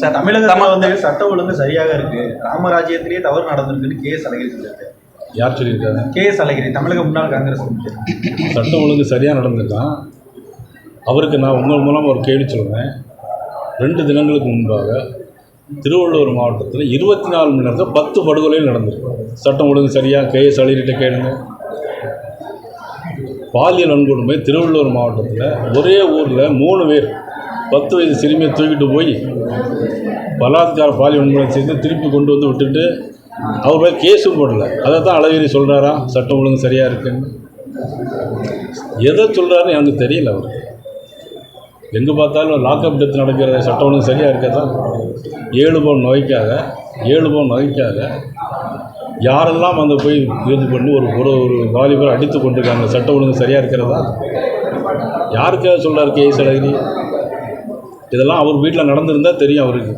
Sir தமிழகத்தில் வந்து சட்ட ஒழுங்கு சரியாக இருக்கு. ராமராஜ்யத்திலேயே தவறு நடந்திருக்குன்னு கே எஸ் அழகிரி சொல்லியிருக்காரு. யார் சொல்லியிருக்காங்க கே எஸ் அழகிரி தமிழக முன்னாள் காங்கிரஸ் சட்டம் ஒழுங்கு சரியாக நடந்திருக்கான் அவருக்கு நான் உங்கள் மூலம் ஒரு கேள்வி சொல்கிறேன் ரெண்டு தினங்களுக்கு முன்பாக திருவள்ளூர் மாவட்டத்தில் இருபத்தி நாலு மணி நேரத்தில் பத்து படுகொலைகள் நடந்திருக்கு. சட்டம் ஒழுங்கு சரியாக கேஎஸ் அழிகிட்ட கேளுங்க. பாலியல் வன்கொடுமை திருவள்ளூர் மாவட்டத்தில் ஒரே ஊரில் மூணு பேர். பத்து வயது சிறுமியை தூக்கிட்டு போய் பலாத்கார பாலியல் வன்கொடுமை செய்து திருப்பி கொண்டு வந்து விட்டுட்டு அவர் போய் கேஸும் போடல. அதை தான் அழகிரி சொல்கிறாரா சட்டம் ஒழுங்கு சரியாக இருக்குன்னு. எதை சொல்கிறாருன்னு எனக்கு தெரியல அவர். எங்கே பார்த்தாலும் லாக்அப் டெத் நடக்கிற சட்டம் ஒழுங்கு சரியாக இருக்கதா ஏழு பவுன் நோய்க்காக ஏழு பவுன் நோய்க்காக யாரெல்லாம் அந்த போய் இது பண்ணி ஒரு ஒரு ஒரு வாலிபர் அடித்து கொண்டிருக்காங்க? சட்டம் ஒழுங்கு சரியாக இருக்கிறதா? யாருக்காக சொல்கிறார் கேஎஸ் அழகிரி? இதெல்லாம் அவர் வீட்டில் நடந்திருந்தால் தெரியும் அவருக்கு.